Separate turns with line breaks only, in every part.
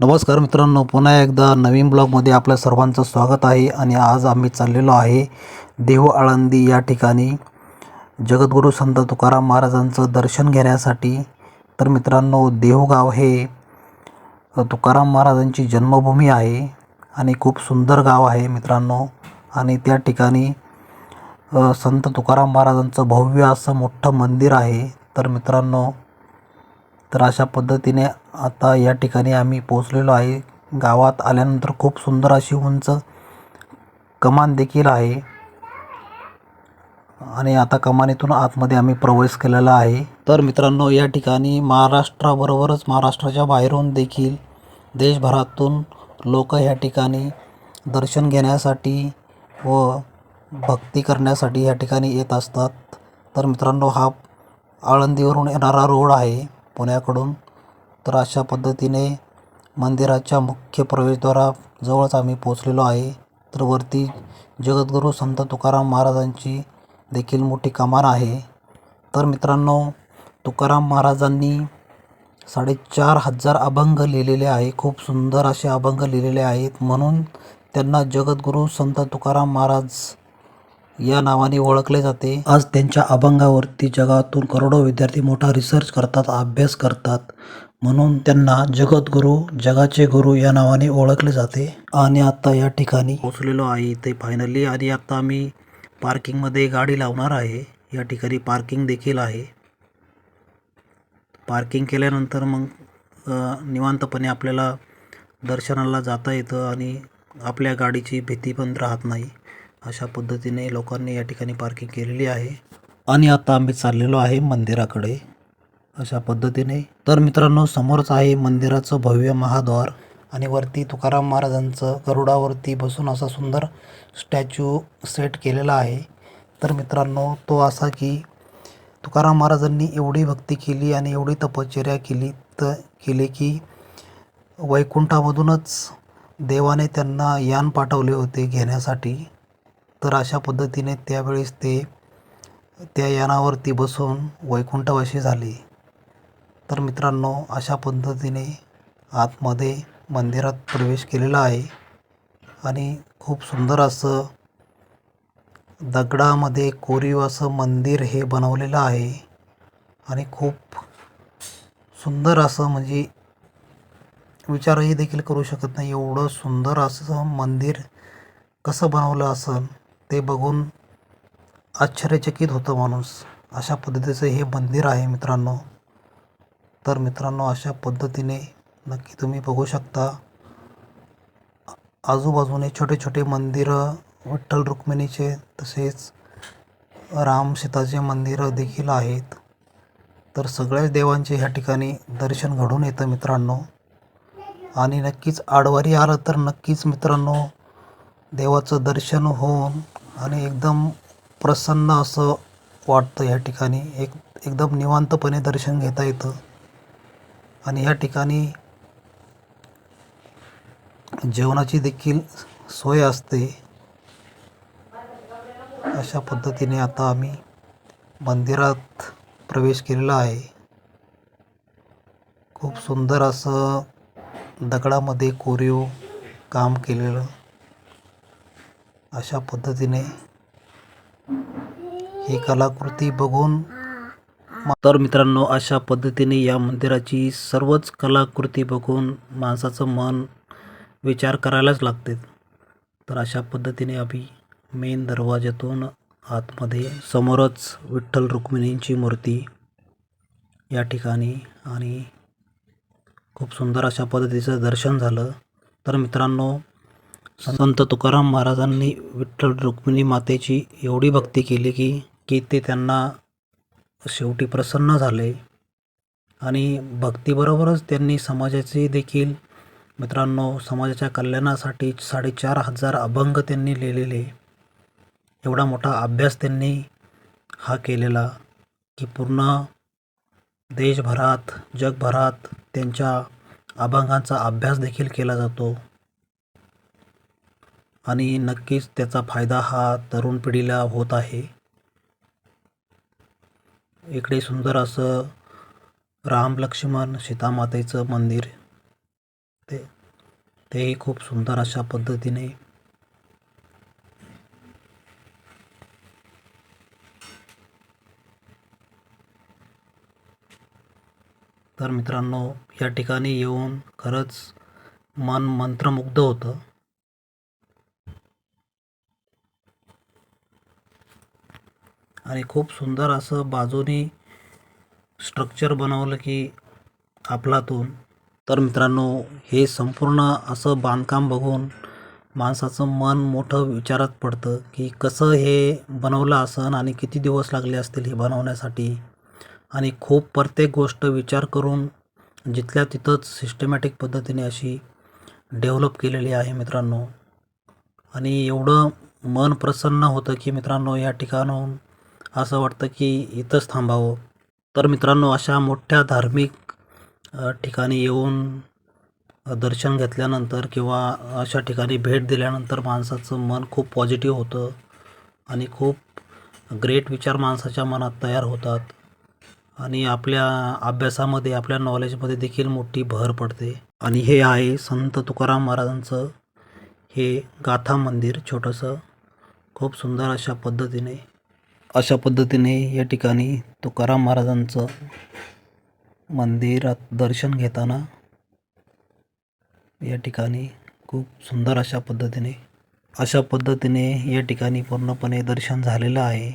नमस्कार मित्रांनो पुन्हा एकदा नवीन ब्लॉगमध्ये आपल्या सर्वांचं स्वागत आहे आणि आज आम्ही चाललेलो आहे देहू आळंदी या ठिकाणी. जगद्गुरू संत तुकाराम महाराजांचं दर्शन घेण्यासाठी. तर मित्रांनो देहूगाव हे तुकाराम महाराजांची जन्मभूमी आहे आणि खूप सुंदर गाव आहे मित्रांनो. आणि त्या ठिकाणी संत तुकाराम महाराजांचं भव्य असं मोठं मंदिर आहे. तर मित्रांनो तर अशा पद्धतीने आता या ठिकाणी आम्ही पोचलेलो आहे. गावात आल्यानंतर खूप सुंदर अशी उंच कमान देखील आहे. आणि आता कमानीतून आतमध्ये आम्ही प्रवेश केलेला आहे. तर मित्रांनो या ठिकाणी महाराष्ट्राबरोबरच महाराष्ट्राच्या बाहेरून देखील देशभरातून लोक ह्या ठिकाणी दर्शन घेण्यासाठी व भक्ती करण्यासाठी ह्या ठिकाणी येत असतात. तर मित्रांनो हा आळंदीवरून येणारा रोड आहे. पुण्याकडून तर अशा पद्धतीने मंदिराच्या मुख्य प्रवेशद्वाराजवळच आम्ही पोचलेलो आहे. तर वरती जगद्गुरू संत तुकाराम महाराजांची देखील मोठी कमान आहे. तर मित्रांनो तुकाराम महाराजांनी साडेचार हजार अभंग लिहिलेले आहे खूप सुंदर असे अभंग लिहिलेले आहेत. म्हणून त्यांना जगद्गुरू संत तुकाराम महाराज या नावाने ओळखले जाते. आज त्यांच्या अभंगावरती जगातून करोडो विद्यार्थी मोठा रिसर्च करतात अभ्यास करतात. म्हणून त्यांना जगद्गुरू जगाचे गुरु या नावाने ओळखले जाते. आणि आता या ठिकाणी पोचलेलो आहे इथे फायनली आणि आता आम्ही पार्किंगमध्ये गाडी लावणार आहे. या ठिकाणी पार्किंग देखील आहे. पार्किंग केल्यानंतर मग निवांतपणे आपल्याला दर्शनाला जाता येतं आणि आपल्या गाडीची भीती पण राहत नाही. अशा पद्धतीने लोकांनी या ठिकाणी पार्किंग केलेली आहे. आणि आता आम्ही चाललेलो आहे मंदिराकडे. अशा पद्धतीने. तर मित्रांनो समोरच आहे मंदिराचं भव्य महाद्वार. आणि वरती तुकाराम महाराजांचं गरुडावरती बसून असा सुंदर स्टॅच्यू सेट केलेला आहे. तर मित्रांनो तो असा की तुकाराम महाराजांनी एवढी भक्ती केली आणि एवढी तपश्चर्या केली तर केली की वैकुंठामधूनच देवाने त्यांना यान पाठवले होते घेण्यासाठी. तर अशा पद्धतीने त्यावेळेस ते त्या यानावरती बसून वैकुंठवासी झाले. तर मित्रांनो अशा पद्धतीने आतमध्ये मंदिरात प्रवेश केलेला आहे आणि खूप सुंदर असं दगडामध्ये कोरीव असं मंदिर हे बनवलेलं आहे आणि खूप सुंदर असं म्हणजे विचारही देखील करू शकत नाही एवढं सुंदर असं मंदिर कसं बनवलं असं ते बघून आश्चर्यचकित होतं माणूस. अशा पद्धतीचं हे मंदिर आहे मित्रांनो. तर मित्रांनो अशा पद्धतीने नक्की तुम्ही बघू शकता. आजूबाजूने छोटे छोटे मंदिरं विठ्ठल रुक्मिणीचे तसेच राम सीताचे मंदिरं देखील आहेत. तर सगळ्याच देवांचे ह्या ठिकाणी दर्शन घडून येतं मित्रांनो. आणि नक्कीच आडवारी आलं तर नक्कीच मित्रांनो देवाचं दर्शन होऊन आणि एकदम प्रसन्न असं वाटतं ह्या ठिकाणी. एक एकदम निवांतपणे दर्शन घेता येतं. आणि ह्या ठिकाणी जेवणाची देखील सोय असते. अशा पद्धतीने आता आम्ही मंदिरात प्रवेश केलेला आहे. खूप सुंदर असं दगडामध्ये कोरीव काम केलेलं. अशा पद्धतीने ही कलाकृती बघून तर मित्रांनो अशा पद्धतीने या मंदिराची सर्वच कलाकृती बघून माणसाचं मन विचार करायलाच लागते. तर अशा पद्धतीने आम्ही मेन दरवाज्यातून आतमध्ये समोरच विठ्ठल रुक्मिणींची मूर्ती या ठिकाणी आणि खूप सुंदर अशा पद्धतीचं दर्शन झालं. तर मित्रांनो संत तुकाराम महाराजांनी विठ्ठल रुक्मिणी मातेची एवढी भक्ती केली की की ते त्यांना शेवटी प्रसन्न झाले. आणि भक्तीबरोबरच त्यांनी समाजाचे देखील मित्रांनो समाजाच्या कल्याणासाठी साडेचार हजार अभंग त्यांनी लिहिलेले. एवढा मोठा अभ्यास त्यांनी हा केलेला की पूर्ण देशभरात जगभरात त्यांच्या अभंगांचा अभ्यास देखील केला जातो. आणि नक्कीच त्याचा फायदा हा तरुण पिढीला होत आहे. इकडे सुंदर असं राम लक्ष्मण सीतामातेचं मंदिर. ते तेही खूप सुंदर अशा पद्धतीने. तर मित्रांनो या ठिकाणी येऊन खरंच मन मंत्रमुग्ध होतं. आणि खूप सुंदर असं बाजूनी स्ट्रक्चर बनवलं की आपलातून. तर मित्रांनो हे संपूर्ण असं बांधकाम बघून माणसाचं मन मोठं विचारात पडतं की कसं हे बनवलं असन आणि किती दिवस लागले असतील हे बनवण्यासाठी. आणि खूप प्रत्येक गोष्ट विचार करून जिथल्या तिथंच सिस्टमॅटिक पद्धतीने अशी डेव्हलप केलेली आहे मित्रांनो. आणि एवढं मन प्रसन्न होतं की मित्रांनो या ठिकाणाहून असं वाटतं की इथंच थांबावं. तर मित्रांनो अशा मोठ्या धार्मिक ठिकाणी येऊन दर्शन घेतल्यानंतर किंवा अशा ठिकाणी भेट दिल्यानंतर माणसाचं मन खूप पॉझिटिव्ह होतं आणि खूप ग्रेट विचार माणसाच्या मनात तयार होतात. आणि आपल्या अभ्यासामध्ये आपल्या नॉलेजमध्ये देखील मोठी भर पडते. आणि हे आहे संत तुकाराम महाराजांचं हे गाथा मंदिर छोटंसं. खूप सुंदर अशा पद्धतीने अशा पद्धतीने या ठिकाणी तुकाराम महाराजांचं मंदिरात दर्शन घेताना या ठिकाणी खूप सुंदर अशा पद्धतीने अशा पद्धतीने या ठिकाणी पूर्णपणे दर्शन झालेलं आहे.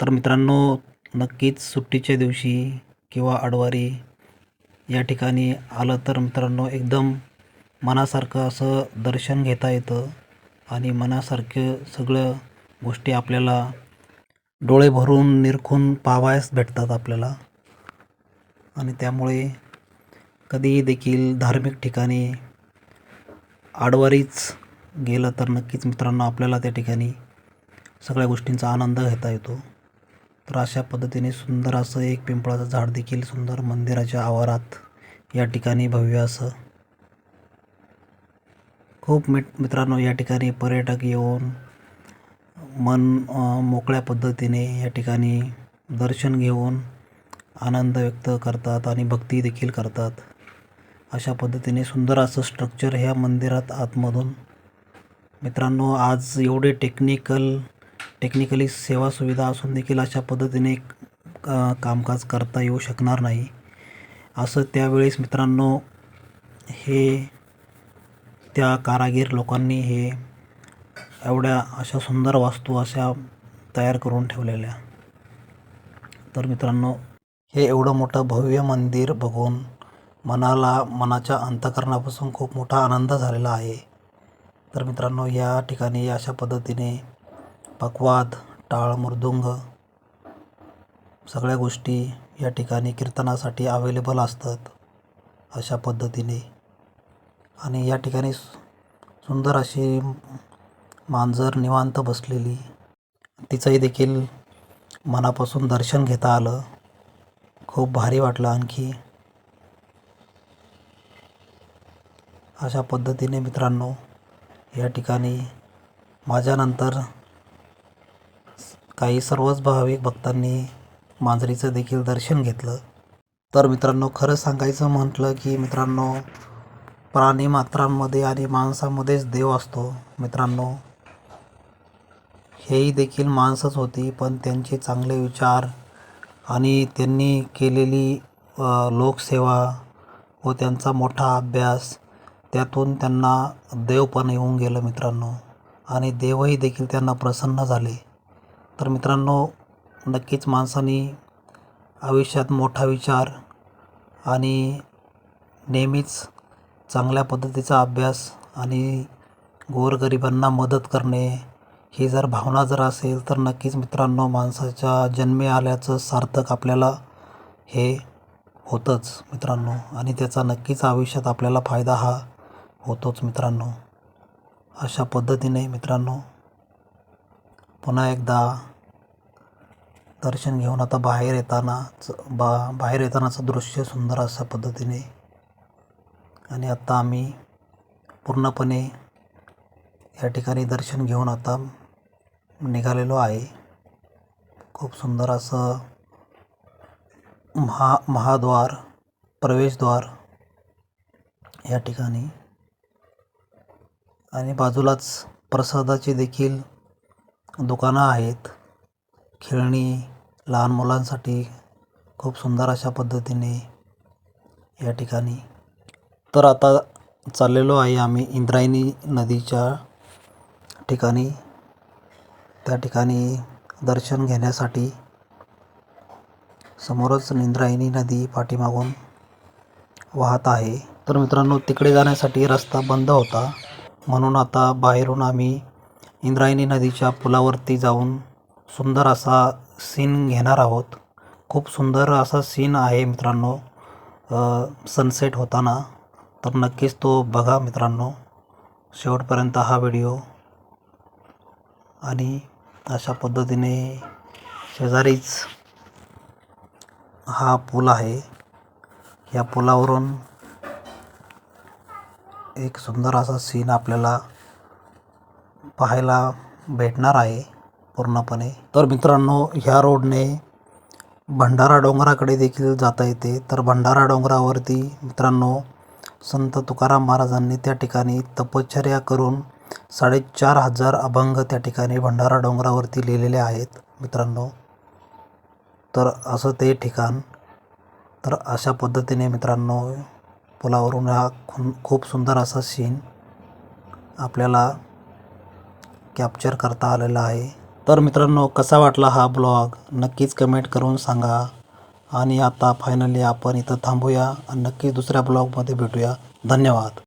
तर मित्रांनो नक्कीच सुट्टीच्या दिवशी किंवा आडवारी या ठिकाणी आलं तर मित्रांनो एकदम मनासारखं असं दर्शन घेता येतं आणि मनासारखं सगळं गोष्टी आपल्याला डोळे भरून निरखून पाहावयास भेटतात आपल्याला. आणि त्यामुळे कधीही देखील धार्मिक ठिकाणी आडवारीच गेलं तर नक्कीच मित्रांनो आपल्याला त्या ठिकाणी सगळ्या गोष्टींचा आनंद घेता येतो. तर अशा पद्धतीने सुंदर असं एक पिंपळाचं झाड देखील सुंदर मंदिराच्या आवारात या ठिकाणी भव्य असं. खूप मिट मित्रांनो या ठिकाणी पर्यटक येऊन मन मोकळ्या पद्धतीने या ठिकाणी दर्शन घेऊन आनंद व्यक्त करतात आणि भक्ती देखील करतात. अशा पद्धतीने सुंदर असं स्ट्रक्चर ह्या मंदिरात आतमधून. मित्रांनो आज एवढे टेक्निकल टेक्निकली सेवा सुविधा असून देखील अशा पद्धतीने कामकाज करता येऊ शकणार नाही. असं त्यावेळेस मित्रांनो हे त्या कारागीर लोकांनी हे एवढ्या अशा सुंदर वास्तू अशा तयार करून ठेवलेल्या. तर मित्रांनो हे एवढं मोठं भव्य मंदिर बघून मनाला मनाच्या अंतकरणापासून खूप मोठा आनंद झालेला आहे. तर मित्रांनो या ठिकाणी अशा पद्धतीने पकवाद टाळ मृदुंग सगळ्या गोष्टी या ठिकाणी कीर्तनासाठी अवेलेबल असतात अशा पद्धतीने. आणि या ठिकाणी सुंदर अशी मांजर निवांत बसलेली. तिचंही देखील मनापासून दर्शन घेता आलं. खूप भारी वाटलं आणखी. अशा पद्धतीने मित्रांनो या ठिकाणी माझ्यानंतर काही सर्वच भाविक भक्तांनी मांजरीचं देखील दर्शन घेतलं. तर मित्रांनो खरं सांगायचं म्हटलं की मित्रांनो प्राणी मात्रांमध्ये आणि माणसामध्येच देव असतो मित्रांनो. हेही देखील माणसंच होती पण त्यांचे चांगले विचार आणि त्यांनी केलेली लोकसेवा व त्यांचा मोठा अभ्यास त्यातून त्यांना देवपण येऊन गेलं मित्रांनो. आणि देवही देखील त्यांना प्रसन्न झाले. तर मित्रांनो नक्कीच माणसाने आयुष्यात मोठा विचार आणि नेहमीच चांगल्या पद्धतीचा अभ्यास आणि गोरगरिबांना मदत करणे ही जर भावना जर असेल तर नक्कीच मित्रांनो माणसाच्या जन्मी आल्याचं सार्थक आपल्याला हे होतंच मित्रांनो. आणि त्याचा नक्कीच आयुष्यात आपल्याला फायदा हा होतोच मित्रांनो. अशा पद्धतीने मित्रांनो पुन्हा एकदा दर्शन घेऊन आता बाहेर येतानाच बा बाहेर येतानाचं दृश्य सुंदर अशा पद्धतीने. आणि आत्ता आम्ही पूर्णपणे या ठिकाणी दर्शन घेऊन आता निघालेलो आहे. खूप सुंदर असं महा महाद्वार प्रवेशद्वार या ठिकाणी. आणि बाजूलाच प्रसादाची देखील दुकानं आहेत. खेळणी लहान मुलांसाठी खूप सुंदर अशा पद्धतीने या ठिकाणी. तर आता चाललेलो आहे आम्ही इंद्रायणी नदीच्या ठिकाणी. त्या ठिकाणी दर्शन घेण्यासाठी समोरच इंद्रायणी नदी पाठीमागून वाहत आहे. तर मित्रांनो तिकडे जाण्यासाठी रस्ता बंद होता. म्हणून आता बाहेरून आम्ही इंद्रायणी नदीच्या पुलावरती जाऊन सुंदर असा सीन घेणार आहोत. खूप सुंदर असा सीन आहे मित्रांनो सनसेट होताना. तर नक्कीच तो बघा मित्रांनो. शेवटपर्यंत हा व्हिडिओ आणि अशा पद्धतीने शेजारीच हा पूल आहे. या पुलावरून एक सुंदर असा सीन आपल्याला पाहायला भेटणार आहे पूर्णपणे. तर मित्रांनो ह्या रोडने भंडारा डोंगराकडे देखील जाता येते. तर भंडारा डोंगरावरती मित्रांनो संत तुकाराम महाराजांनी त्या ठिकाणी तपश्चर्या करून साडेचार हजार अभंग त्या ठिकाणी भंडारा डोंगरावरती लिहिलेले आहेत मित्रांनो. तर असं ते ठिकाण. तर अशा पद्धतीने मित्रांनो पुलावरून हा खून खूप सुंदर असा सीन आपल्याला कॅप्चर करता आलेला आहे. तर मित्रांनो कसा वाटला हा ब्लॉग नक्कीच कमेंट करून सांगा. आणि आता फायनली आपण इथं थांबूया. आणि नक्कीच दुसऱ्या ब्लॉगमध्ये भेटूया. धन्यवाद.